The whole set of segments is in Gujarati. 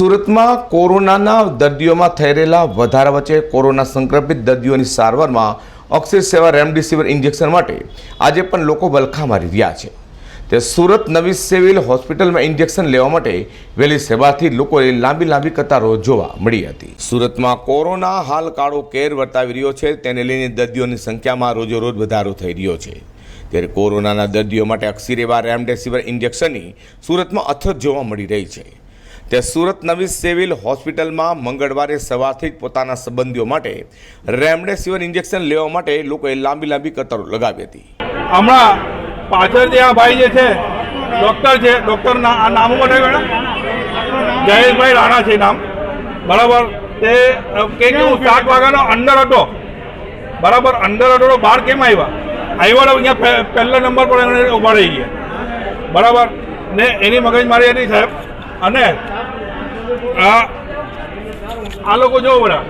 સુરતમાં કોરોનાના દર્દીઓમાં થઈ રહેલા વધારા વચ્ચે કોરોના સંક્રમિત દર્દીઓની સારવારમાં ઓક્સિજન સેવા રેમડેસિવિર ઇન્જેક્શન માટે આજે પણ લોકો વલખા મારી રહ્યા છે. તે સુરત નવી સિવિલ હોસ્પિટલમાં ઇન્જેક્શન લેવા માટે વહેલી સવારથી લોકોએ લાંબી લાંબી કતારો જોવા મળી હતી. સુરતમાં કોરોના હાલ કાળો કેર વર્તાવી રહ્યો છે, તેને લઈને દર્દીઓની સંખ્યામાં રોજેરોજ વધારો થઈ રહ્યો છે. ત્યારે કોરોનાના દર્દીઓ માટે અક્સિરેવા રેમડેસિવિર ઇન્જેક્શનની સુરતમાં અછત જોવા મળી રહી છે. તે સુરત નવી સિવિલ હોસ્પિટલમાં મંગળવારે સવારથી જ પોતાના સંબંધીઓ માટે રેમડેસિવિર ઇન્જેક્શન લેવા માટે લોકોએ લાંબી લાંબી કતારો લગાવી હતી. હમણાં પાછળ જે આ ભાઈ જે છે ડૉક્ટર છે ડૉક્ટરના આ નામ બતાવ્યું મેડમ જયેશભાઈ રાણા છે નામ. બરાબર? તે અ, કે કે હું સાત વાગ્યાનો અંડર હતો. બરાબર? અંડર હતો બહાર કેમ આવ્યા? આવ્યા અહીંયા પહેલા નંબર પર એમણે ઊભા રહી ગયા. બરાબર? ને એની મગજમારી હતી સાહેબ. અને આ આ લોકો જો બધા.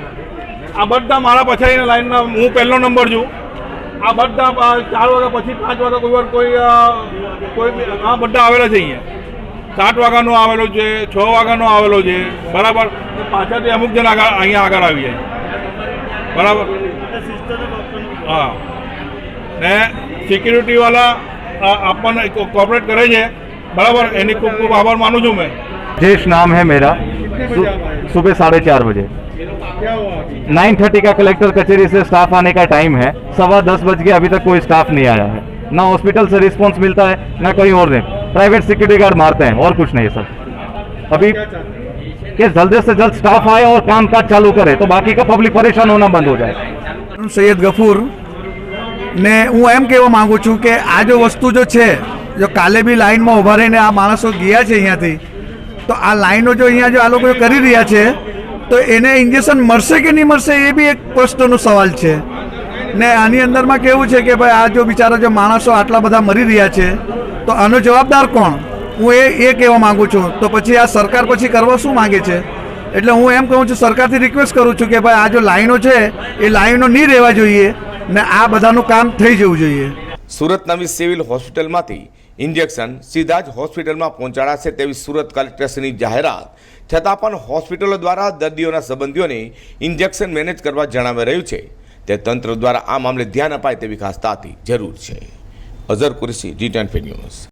આ બધા મારા પછાડીના લાઈનના હું પહેલો નંબર છું. આ બધા ચાર વાગ્યા પછી પાંચ વાગ્યા કોઈ વાર કોઈ કોઈ આ બધા આવેલા છે અહીંયા. સાત વાગ્યાનો આવેલો છે, છ વાગ્યાનો આવેલો છે. બરાબર. પાછળથી અમુક જણ આગળ અહીંયા આગળ આવી જાય. બરાબર. હા. ને સિક્યુરિટીવાળા આપણને કોપરેટ કરે છે. બરાબર. એની ખૂબ ખૂબ આભાર માનું છું મેં. જેશ નામ હે મેરા. सुबह साढ़े चार बजे नाइन थर्टी का कलेक्टर कचहरी से स्टाफ आने का टाइम है सवा दस बज के अभी तक कोई स्टाफ नहीं आया है ना हॉस्पिटल से रिस्पांस मिलता है ना कहीं और नहीं प्राइवेट सिक्योरिटी गार्ड मारते हैं और कुछ नहीं सर अभी कि जल्द से जल्द स्टाफ आए और काम काज चालू करे तो बाकी का पब्लिक परेशान होना बंद हो जाए સૈયદ ગફૂર ને હું એમ કહેવા માંગુ છું કે આ જો વસ્તુ જો છે જો કાલે બી લાઈનમાં ઊભા રહીને આ માણસો ગયા છે અહીંયાથી તો આ લાઈનો જો અહીંયા જો આ લોકો કરી રહ્યા છે, તો એને ઇન્જેક્શન મળશે કે નહીં મળશે એ બી એક પ્રશ્નનો સવાલ છે. ને આની અંદરમાં કેવું છે કે ભાઈ આ જો બિચારા જો માણસો આટલા બધા મરી રહ્યા છે, તો આનો જવાબદાર કોણ? હું એ એ કહેવા માગું છું. તો પછી આ સરકાર પછી કરવા શું માગે છે? એટલે હું એમ કહું છું, સરકારથી રિક્વેસ્ટ કરું છું કે ભાઈ આ જો લાઈનો છે, એ લાઈનો નહીં રહેવા જોઈએ ને આ બધાનું કામ થઈ જવું જોઈએ. સુરત નવી સિવિલ હોસ્પિટલમાંથી ઇન્જેક્શન સીધા જ હોસ્પિટલમાં પહોંચાડાશે તેવી સુરત કલેક્ટરશ્રીની જાહેરાત. છતાં પણ હોસ્પિટલો દ્વારા દર્દીઓના સંબંધીઓને ઇન્જેક્શન મેનેજ કરવા જણાવી રહ્યું છે. તે તંત્ર દ્વારા આ મામલે ધ્યાન અપાય તેવી ખાસ તાતી જરૂર છે. Azhar Qureshi, G ten news.